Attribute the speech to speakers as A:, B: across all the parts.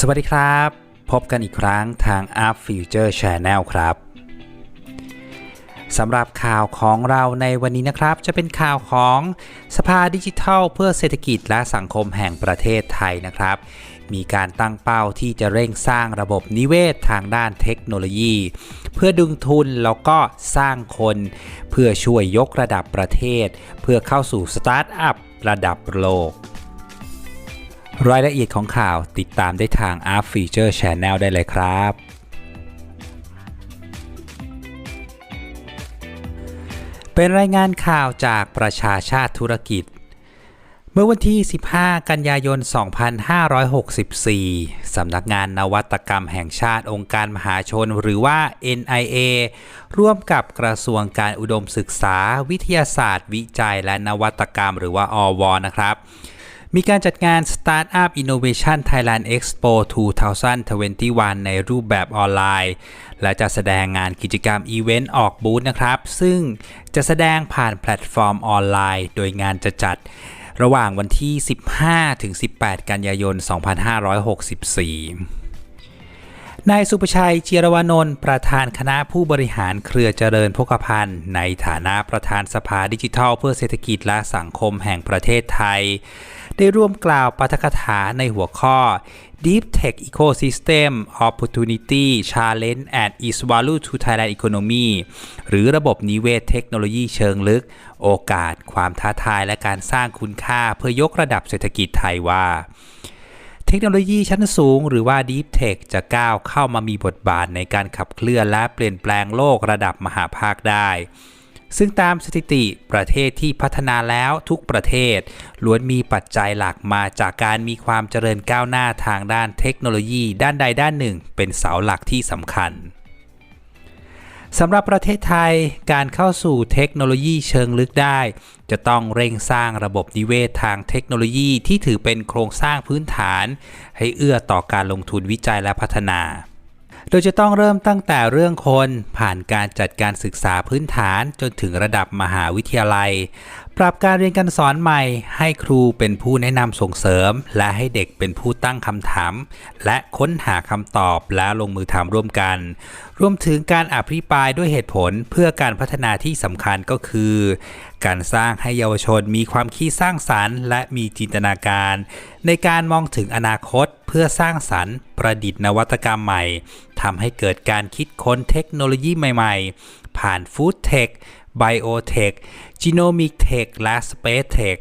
A: สวัสดีครับ พบกันอีกครั้งทาง Up Future Channel ครับสำหรับข่าวของเราในวันนี้นะครับ จะเป็นข่าวของสภาดิจิทัล เพื่อเศรษฐกิจและสังคมแห่งประเทศไทยนะครับ มีการตั้งเป้าที่จะเร่งสร้างระบบนิเวศทางด้านเทคโนโลยี เพื่อดึงทุนแล้วก็สร้างคน เพื่อช่วยยกระดับประเทศ เพื่อเข้าสู่สตาร์ทอัพระดับโลก รายละเอียดของข่าวติดตามได้ทาง Art Feature Channel ได้เลยครับ เป็นรายงานข่าวจากประชาชาติธุรกิจ เมื่อวันที่ 15 กันยายน 2564 สำนักงานนวัตกรรมแห่งชาติองค์การมหาชนหรือว่า NIA ร่วมกับกระทรวงการอุดมศึกษา วิทยาศาสตร์ วิจัยและนวัตกรรมหรือว่าอวนะครับ มีการจัดงาน Startup Innovation Thailand Expo 2021 ในรูปแบบออนไลน์ และจะแสดงงานกิจกรรมอีเวนต์ออกบูธนะครับ ซึ่งจะแสดงผ่านแพลตฟอร์มออนไลน์ โดยงานจะจัดระหว่างวันที่ 15 ถึง 18 กันยายน 2564นายสุประชัยเจียรวานนท์ประธานคณะผู้บริหารเครือเจริญพกพันธ์ในฐานะประธานสภาดิจิทัลเพื่อเศรษฐกิจและสังคมแห่งประเทศไทย ได้ร่วมกล่าวปาฐกถาในหัวข้อ Deep Tech Ecosystem Opportunity Challenge and its Value to Thailand Economy หรือระบบนิเวศเทคโนโลยีเชิงลึก โอกาส ความท้าทายและการสร้างคุณค่าเพื่อยกระดับเศรษฐกิจไทยว่าเทคโนโลยีชั้นสูงหรือว่า Deep Tech จะก้าวเข้ามามีบทบาทในการขับเคลื่อนและเปลี่ยนแปลงโลกระดับมหาภาคได้ ซึ่งตามสถิติประเทศที่พัฒนาแล้วทุกประเทศ ล้วนมีปัจจัยหลักมาจากการมีความเจริญก้าวหน้าทางด้านเทคโนโลยี ด้านใดด้านหนึ่ง เป็นเสาหลักที่สำคัญสำหรับประเทศไทยการเข้าสู่เทคโนโลยีเชิงลึกได้ จะต้องเร่งสร้างระบบนิเวศทางเทคโนโลยีที่ถือเป็นโครงสร้างพื้นฐาน ให้เอื้อต่อการลงทุนวิจัยและพัฒนา โดยจะต้องเริ่มตั้งแต่เรื่องคนผ่านการจัดการศึกษาพื้นฐานจนถึงระดับมหาวิทยาลัย ปรับการเรียนการสอนใหม่ ให้ครูเป็นผู้แนะนำส่งเสริม และให้เด็กเป็นผู้ตั้งคำถาม และค้นหาคำตอบและลงมือทำร่วมกัน รวมถึงการอภิปรายด้วยเหตุผลเพื่อการพัฒนาที่สำคัญก็คือ การสร้างให้เยาวชนมีความคิดสร้างสรรค์และมีจินตนาการ ในการมองถึงอนาคตเพื่อสร้างสรรค์ ประดิษฐ์นวัตกรรมใหม่ทำให้เกิดการคิดค้นเทคโนโลยีใหม่ ๆ ผ่านฟู้ดเทค ไบโอเทคจีโนมิกเทคและสเปซเทค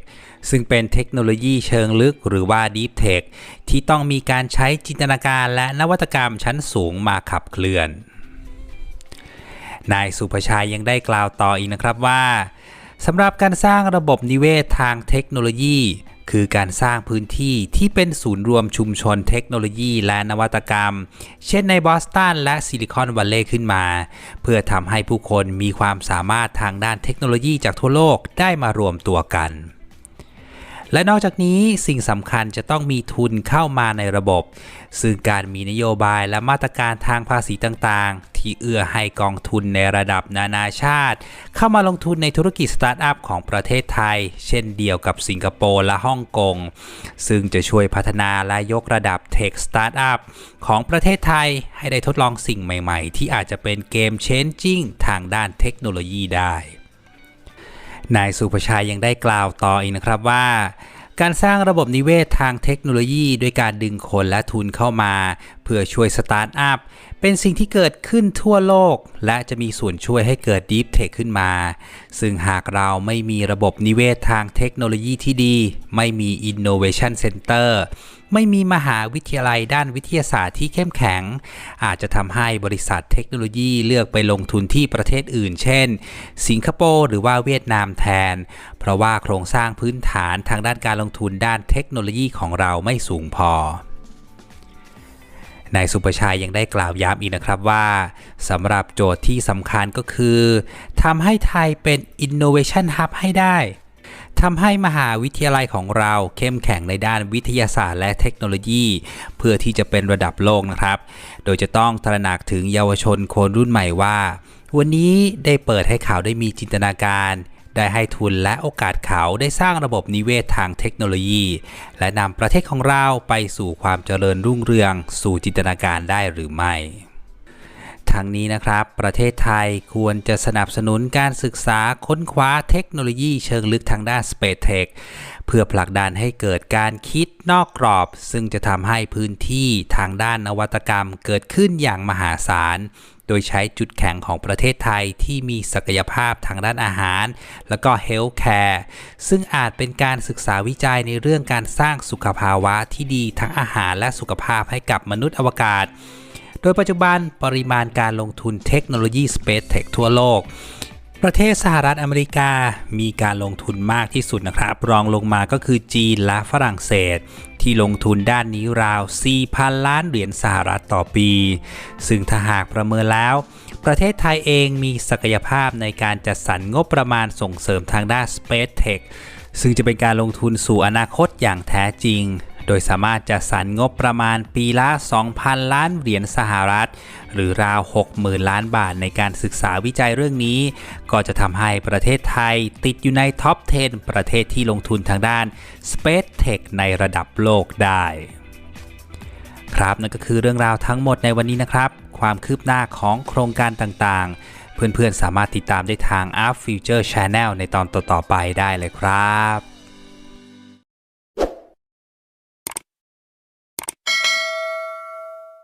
A: ซึ่งเป็นเทคโนโลยีเชิงลึกหรือว่า Deep Tech ที่ต้องมีการใช้จินตนาการและนวัตกรรมชั้นสูงมาขับเคลื่อน นายสุภชัยยังได้กล่าวต่ออีกนะครับว่าสำหรับการสร้างระบบนิเวศทางเทคโนโลยี คือการสร้างพื้นที่ที่เป็นศูนย์รวมชุมชนเทคโนโลยีและนวัตกรรม เช่นในบอสตันและซิลิคอนวัลเลย์ขึ้นมา เพื่อทำให้ผู้คนมีความสามารถทางด้านเทคโนโลยีจากทั่วโลกได้มารวมตัวกัน และนอกจากนี้สิ่งสำคัญจะต้องมีทุนเข้ามาในระบบ ซึ่งการมีนโยบายและมาตรการทางภาษีต่างๆ ที่เอื้อให้กองทุนในระดับนานาชาติ เข้ามาลงทุนในธุรกิจสตาร์ทอัพของประเทศไทย เช่นเดียวกับสิงคโปร์และฮ่องกง ซึ่งจะช่วยพัฒนาและยกระดับเทคสตาร์ทอัพของประเทศไทยให้ได้ทดลองสิ่งใหม่ ๆ ที่อาจจะเป็นเกมเชนจิ้งทางด้านเทคโนโลยีได้ นายสุภชัยยังได้กล่าวต่ออีกนะครับว่า การสร้างระบบนิเวศทางเทคโนโลยีด้วยการดึงคนและทุนเข้ามา เพื่อช่วยสตาร์ทอัพเป็นสิ่งที่เกิดขึ้นทั่วโลก และจะมีส่วนช่วยให้เกิด Deep Tech ขึ้นมา ซึ่งหากเราไม่มีระบบนิเวศทางเทคโนโลยีที่ดี ไม่มี Innovation Center ไม่มีมหาวิทยาลัยด้านวิทยาศาสตร์ที่เข้มแข็ง อาจจะทำให้บริษัทเทคโนโลยีเลือกไปลงทุนที่ประเทศอื่น เช่น สิงคโปร์หรือว่าเวียดนามแทน เพราะว่าโครงสร้างพื้นฐานทางด้านการลงทุนด้านเทคโนโลยีของเราไม่สูงพอนายสุประชัยยังได้กล่าวย้ำอีกนะครับว่าสำหรับโจทย์ที่สำคัญก็คือทำให้ไทยเป็น Innovation Hub ให้ได้ ทำให้มหาวิทยาลัยของเราเข้มแข็งในด้านวิทยาศาสตร์และเทคโนโลยี เพื่อที่จะเป็นระดับโลกนะครับ โดยจะต้องตระหนักถึงเยาวชนคนรุ่นใหม่ว่า วันนี้ได้เปิดให้เขาได้มีจินตนาการได้ให้ทุนและโอกาสเขาได้สร้างระบบนิเวศทางเทคโนโลยี และนำประเทศของเราไปสู่ความเจริญรุ่งเรือง สู่จินตนาการได้หรือไม่ ทั้งนี้นะครับ ประเทศไทยควรจะสนับสนุนการศึกษาค้นคว้าเทคโนโลยีเชิงลึกทางด้าน Space Tech เพื่อผลักดันให้เกิดการคิดนอกกรอบ ซึ่งจะทำให้พื้นที่ทางด้านนวัตกรรมเกิดขึ้นอย่างมหาศาล โดยใช้จุดแข็งของประเทศไทยที่มีศักยภาพทางด้านอาหาร แล้วก็เฮลท์แคร์ซึ่งอาจเป็นการศึกษาวิจัยในเรื่องการสร้างสุขภาวะที่ดีทั้งอาหารและสุขภาพให้กับมนุษย์อวกาศ ดยปัจจุบันปริมาณการลงทุนเทคโนโลยี Space Tech ทั่วโลก ประเทศสหรัฐอเมริกามีการลงทุนมากที่สุดนะครับ รองลงมาก็คือจีนและฝรั่งเศส ที่ลงทุนด้านนี้ราว 4,000 ล้านเหรียญสหรัฐต่อปี ซึ่งถ้าหากประเมินแล้ว ประเทศไทยเองมีศักยภาพในการจัดสรรงบประมาณส่งเสริมทางด้าน Space Tech ซึ่งจะเป็นการลงทุนสู่อนาคตอย่างแท้จริง โดยสามารถจัดสรรงบประมาณปีละ 2,000 ล้านเหรียญสหรัฐ หรือราว 60,000 ล้านบาทในการศึกษาวิจัยเรื่องนี้ ก็จะทำให้ประเทศไทยติดอยู่ในท็อป 10 ประเทศที่ลงทุนทางด้าน Space Tech ในระดับโลกได้ครับนั่นก็คือเรื่องราวทั้งหมดในวันนี้นะครับ ความคืบหน้าของโครงการต่างๆ เพื่อนๆสามารถติดตามได้ทาง Up Future Channel ในตอนต่อๆไปได้เลยครับ